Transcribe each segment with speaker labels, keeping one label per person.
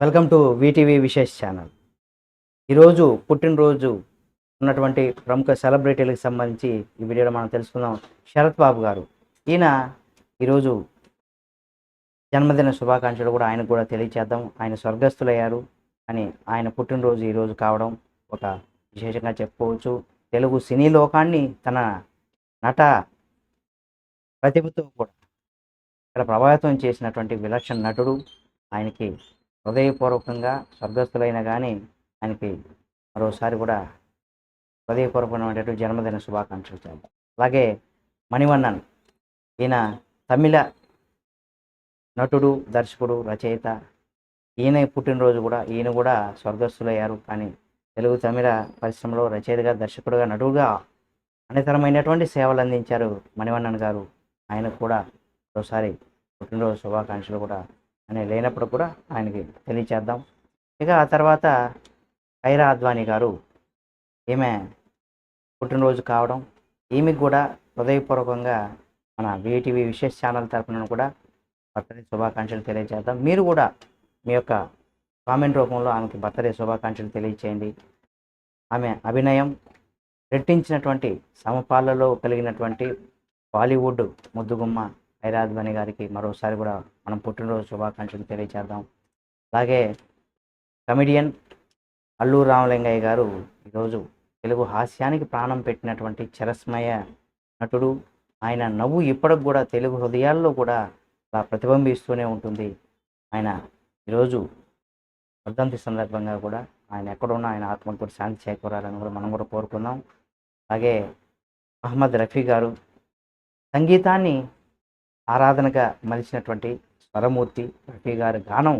Speaker 1: Welcome to VTV Vishesh channel. ఈరోజు పుట్టినరోజు ఉన్నటువంటి ప్రముఖ సెలబ్రిటీలకు సంబంధించి ఈ వీడియోలో మనం తెలుసుకుందాం. శరత్ బాబు గారు. ఈయన ఈరోజు జన్మదిన శుభాకాంక్షలు కూడా ఆయనకు కూడా తెలియచేద్దాం. ఆయన స్వర్గస్థులయ్యారు అని ఆయన పుట్టినరోజు ఈరోజు కావడం ఒక విశేషంగా చెప్పుకోవచ్చు. తెలుగు సినీ లోకాన్ని తన నట ప్రతిభతో కూడా ఇక్కడ ప్రభావితం చేసినటువంటి విలక్షణ నటుడు. ఆయనకి హృదయపూర్వకంగా స్వర్గస్థులైన కానీ ఆయనకి మరోసారి కూడా హృదయపూర్వకమైనటువంటి జన్మదిన శుభాకాంక్షలు చేద్దాం అలాగే మణివన్నన్ ఈయన తమిళ నటుడు దర్శకుడు రచయిత. ఈయన పుట్టినరోజు కూడా ఈయన కూడా స్వర్గస్థులయ్యారు. కానీ తెలుగు తమిళ పరిశ్రమలో రచయితగా దర్శకుడుగా నటుడుగా అనేతరమైనటువంటి సేవలు అందించారు మణివన్నన్ గారు. ఆయనకు కూడా ఒకసారి పుట్టినరోజు శుభాకాంక్షలు కూడా అని లేనప్పుడు కూడా ఆయనకి తెలియచేద్దాం. ఇక ఆ తర్వాత ఐరా అద్వానీ గారు ఈమె పుట్టినరోజు కావడం ఈమెకు కూడా హృదయపూర్వకంగా మన వీటీవీ విశేష ఛానల్ తరఫున కూడా బర్త్డే శుభాకాంక్షలు తెలియజేద్దాం మీరు కూడా మీ యొక్క కామెంట్ రూపంలో ఆమెకి బర్త్డే శుభాకాంక్షలు తెలియచేయండి. ఆమె అభినయం రెట్టించినటువంటి సమపాలలో కలిగినటువంటి బాలీవుడ్ ముద్దుగుమ్మ ఐరాధ్వని గారికి మరోసారి కూడా మనం పుట్టినరోజు శుభాకాంక్షలు తెలియచేద్దాం. అలాగే కమెడియన్ అల్లు రామలింగయ్య గారు ఈరోజు తెలుగు హాస్యానికి ప్రాణం పెట్టినటువంటి చిరస్మయ నటుడు. ఆయన నవ్వు ఇప్పటికి కూడా తెలుగు హృదయాల్లో కూడా అలా ప్రతిబింబిస్తూనే ఉంటుంది. ఆయన ఈరోజు వర్ధంతి సందర్భంగా కూడా ఆయన ఎక్కడున్నా ఆయన ఆత్మకు కూడా శాంతి చేకూరాలని కూడా మనం కూడా కోరుకుందాం. అలాగే అహ్మద్ రఫీ గారు సంగీతాన్ని ఆరాధనగా మలిచినటువంటి స్వరమూర్తి రఫీ గారి గానం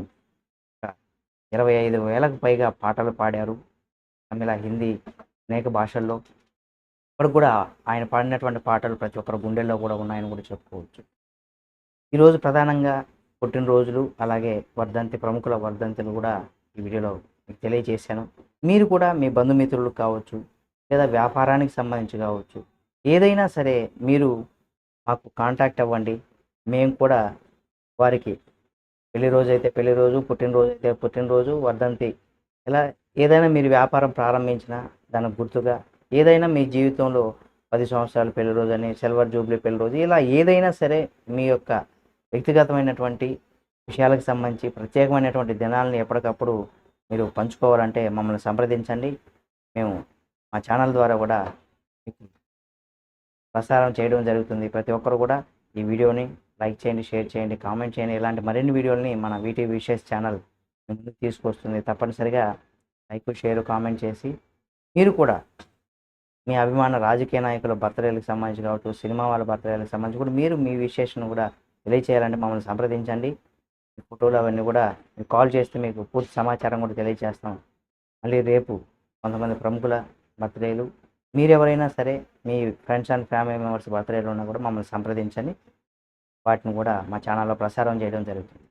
Speaker 1: ఇరవై ఐదు వేలకు పైగా పాటలు పాడారు తమిళ హిందీ అనేక భాషల్లో. ఇప్పుడు కూడా ఆయన పాడినటువంటి పాటలు ప్రతి ఒక్కరి గుండెల్లో కూడా ఉన్నాయని కూడా చెప్పుకోవచ్చు. ఈరోజు ప్రధానంగా పుట్టినరోజులు అలాగే వర్ధంతి ప్రముఖుల వర్ధంతులు కూడా ఈ వీడియోలో మీకు తెలియజేశాను. మీరు కూడా మీ బంధుమిత్రులు కావచ్చు లేదా వ్యాపారానికి సంబంధించి కావచ్చు ఏదైనా సరే మీరు మాకు కాంటాక్ట్ అవ్వండి. మేము కూడా వారికి పెళ్ళి రోజు అయితే పెళ్ళి రోజు పుట్టినరోజు అయితే పుట్టినరోజు వర్ధంతి ఇలా ఏదైనా మీరు వ్యాపారం ప్రారంభించినా దానికి గుర్తుగా ఏదైనా మీ జీవితంలో పది సంవత్సరాల పెళ్ళి రోజు అని సిల్వర్ జూబ్లీ పెళ్ళి రోజు ఇలా ఏదైనా సరే మీ యొక్క వ్యక్తిగతమైనటువంటి విషయాలకు సంబంధించి ప్రత్యేకమైనటువంటి దినాలను ఎప్పటికప్పుడు మీరు పంచుకోవాలంటే మమ్మల్ని సంప్రదించండి. మేము మా ఛానల్ ద్వారా కూడా ప్రసారం చేయడం జరుగుతుంది. ప్రతి ఒక్కరు కూడా ఈ వీడియోని లైక్ చేయండి షేర్ చేయండి కామెంట్ చేయండి. ఇలాంటి మరిన్ని వీడియోలని మన వీటీ విశేష్ ఛానల్ ముందుకు తీసుకొస్తుంది. తప్పనిసరిగా లైక్ షేర్ కామెంట్ చేసి మీరు కూడా మీ అభిమాన రాజకీయ నాయకుల బర్త్డేలకు సంబంధించి కావచ్చు సినిమా వాళ్ళ బర్త్డేలకు సంబంధించి కూడా మీరు మీ విశేషను కూడా తెలియచేయాలంటే మమ్మల్ని సంప్రదించండి. మీ ఫోటోలు అవన్నీ కూడా మీకు కాల్ చేస్తే మీకు పూర్తి సమాచారం కూడా తెలియజేస్తాం మళ్ళీ రేపు కొంతమంది ప్రముఖుల బర్త్డేలు మీరు ఎవరైనా సరే మీ ఫ్రెండ్స్ అండ్ ఫ్యామిలీ మెంబర్స్ బర్త్డేలు ఉన్నా కూడా మమ్మల్ని సంప్రదించండి. వాటిని కూడా మా ఛానల్లో ప్రసారం చేయడం జరుగుతుంది.